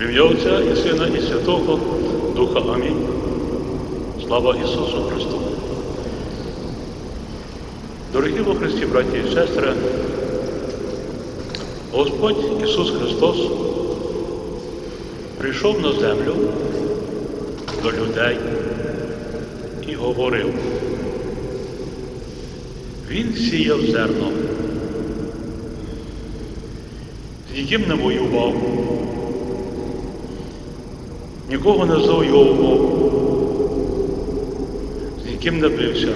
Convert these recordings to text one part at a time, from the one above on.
Ім'я Отця і Сина, і Святого Духа Амінь. Слава Ісусу Христу. Дорогі во Христі, браті і сестри, Господь Ісус Христос прийшов на землю до людей і говорив. Він сіяв зерно, з яким не воював, нікого не завойовував, з яким не бився,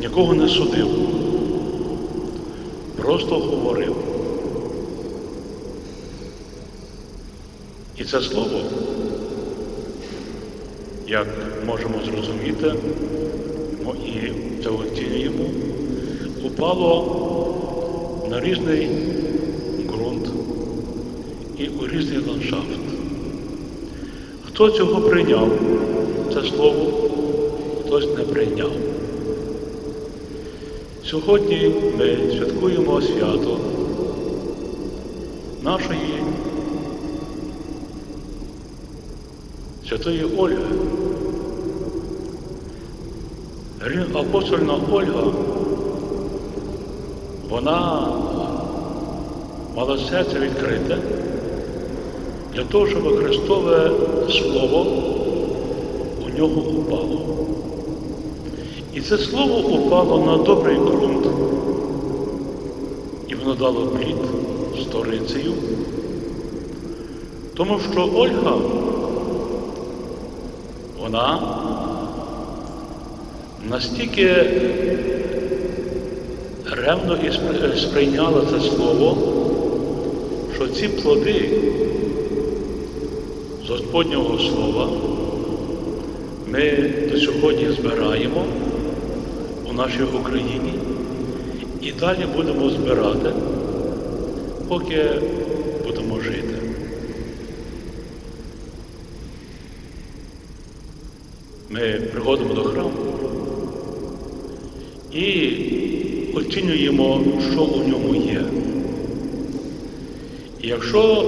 нікого не судив, просто говорив. І це слово, як можемо зрозуміти, і це оцінюємо, упало на різний ґрунт і у різний ландшафт. Хто цього прийняв, це слово, хтось не прийняв. Сьогодні ми святкуємо свято нашої святої Ольги. Апостольна Ольга, вона мала серце відкрите для того, щоб Христове Слово у нього упало. І це слово упало на добрий ґрунт, і воно дало плід сторицею, тому що Ольга, вона настільки ревно сприйняла це слово, що ці плоди Господнього Слова ми до сьогодні збираємо у нашій Україні і далі будемо збирати, поки будемо жити. Ми приходимо до храму і оцінюємо, що у ньому є. І якщо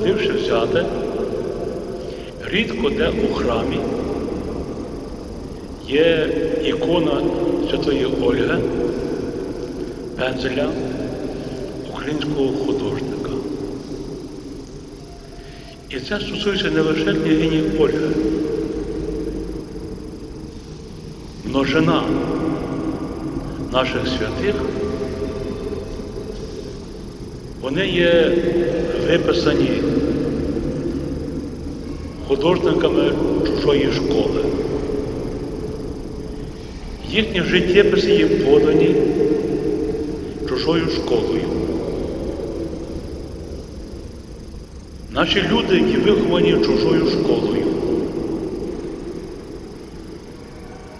глибше взяти, рідко де у храмі є ікона Святої Ольги, пензеля українського художника. І це стосується не лише княгині Ольги, множина наших святих, вони є виписані художниками чужої школи. Їхні життєписи є подані чужою школою. Наші люди, які виховані чужою школою.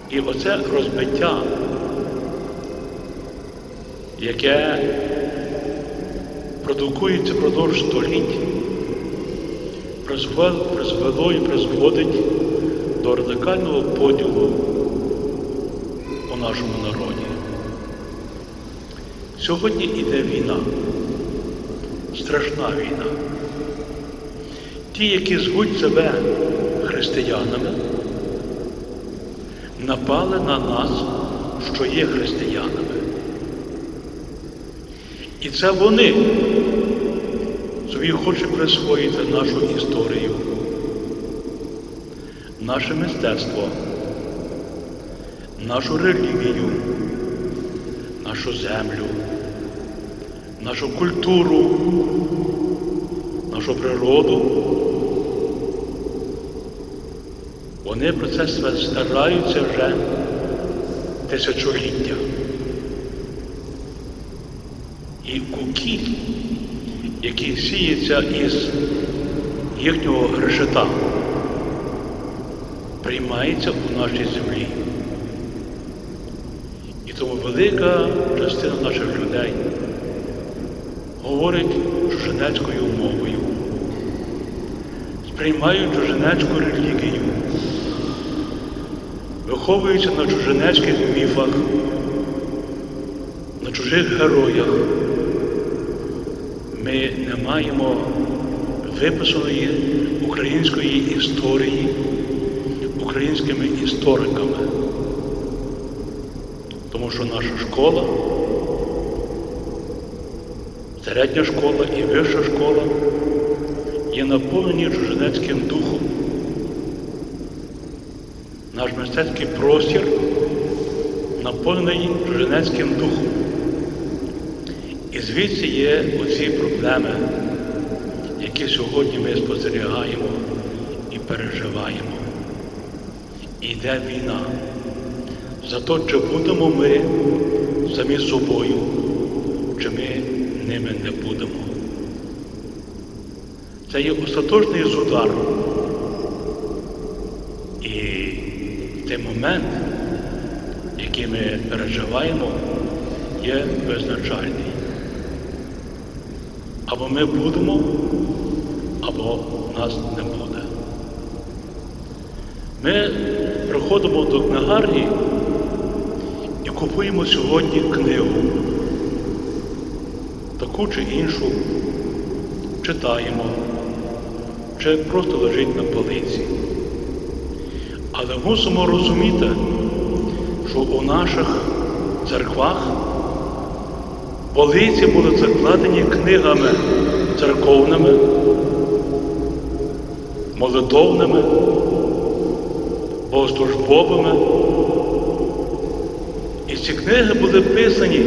І оце розбиття, яке продукується впродовж століть, призвело і призводить до радикального поділу у нашому народі. Сьогодні йде війна, страшна війна. Ті, які звуть себе християнами, напали на нас, що є християнами. І це вони собі хочуть присвоїти нашу історію, наше мистецтво, нашу релігію, нашу землю, нашу культуру, нашу природу. Вони про це стараються вже тисячоліття. І куки, які сіються із їхнього решета, приймається у нашій землі. І тому велика частина наших людей говорить чужинецькою мовою, сприймають чужинецьку релігію, виховуються на чужинецьких міфах, на чужих героях. Ми не маємо виписаної української історії українськими істориками. Тому що наша школа, середня школа і вища школа є наповнені чужинецьким духом. Наш мистецький простір наповнений чужинецьким духом. Звідси є оці проблеми, які сьогодні ми спостерігаємо і переживаємо. І йде війна. За те, чи будемо ми самі собою, чи ми ними не будемо. Це є остаточний удар. І той момент, який ми переживаємо, є визначальний. Або ми будемо, або нас не буде. Ми приходимо до книгарні і купуємо сьогодні книгу, таку чи іншу, читаємо, чи просто лежить на полиці. Але мусимо розуміти, що у наших церквах полиці були закладені книгами церковними, молитовними, богослужбовими. І ці книги були писані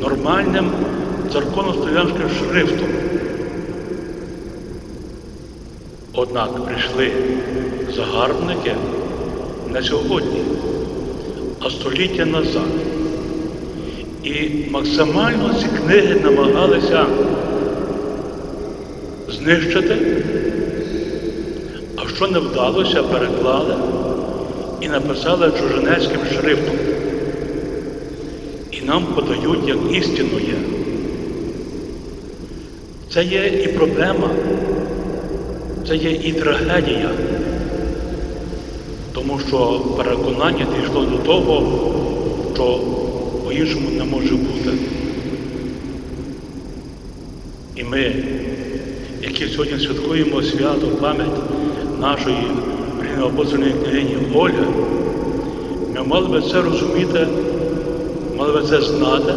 нормальним церковно-слов'янським шрифтом. Однак прийшли загарбники не сьогодні, а століття назад. І максимально ці книги намагалися знищити, а що не вдалося, переклали і написали чужинецьким шрифтом. І нам подають, як істину є. Це є і проблема, це є і трагедія, тому що переконання дійшло до того, що по-іншому не може бути. І ми, які сьогодні святкуємо свято пам'ять нашої апостольної княгині Ольги, ми мали би це розуміти, мали би це знати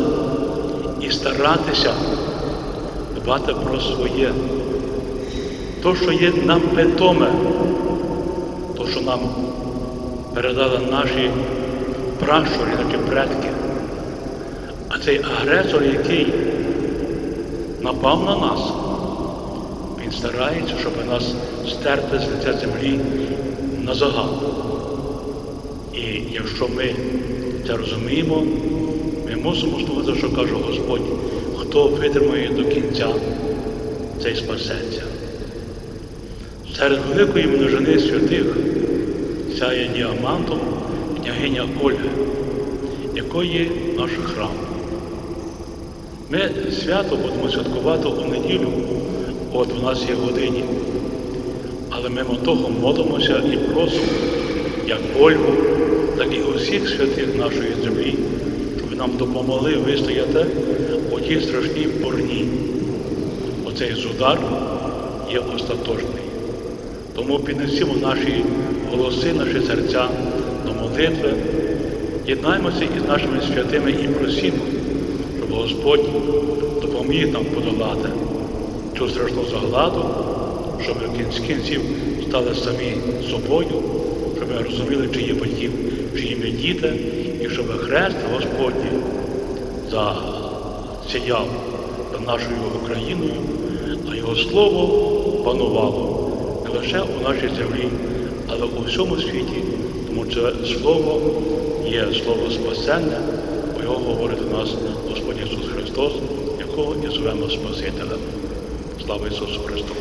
і старатися дбати про своє. То, що є нам питоме, то, що нам передали наші пращури, наші предки. Цей агресор, який напав на нас, він старається, щоб нас стерти з лиця землі на загал. І якщо ми це розуміємо, ми мусимо слухати, що каже Господь, хто витримає до кінця, цей спасеться. Серед великої множини святих сяє діамантом княгиня Ольга, якої наш храм. Ми свято будемо святкувати у неділю о 12 годині. Але мимо того молимося і просимо, як Ольгу, так і усіх святих нашої землі, щоб нам допомогли вистояти у тій страшній порні. Оцей зудар є остаточний. Тому піднесімо наші голоси, наші серця до молитви, єднаємося із нашими святими і просімо, Господь допоміг нам подолати цю страшну загладу, щоб в кінці кінців стали самі собою, щоб ми розуміли, чи є батьків, чи ми діти, і щоб хрест Господній засіяв над нашою Україною, а його слово панувало не лише у нашій землі, але у всьому світі, тому це слово є слово спасенне, бо його говорить до нас Господь Ісус Христос, якого і звемо Спасителем. Слава Ісусу Христу!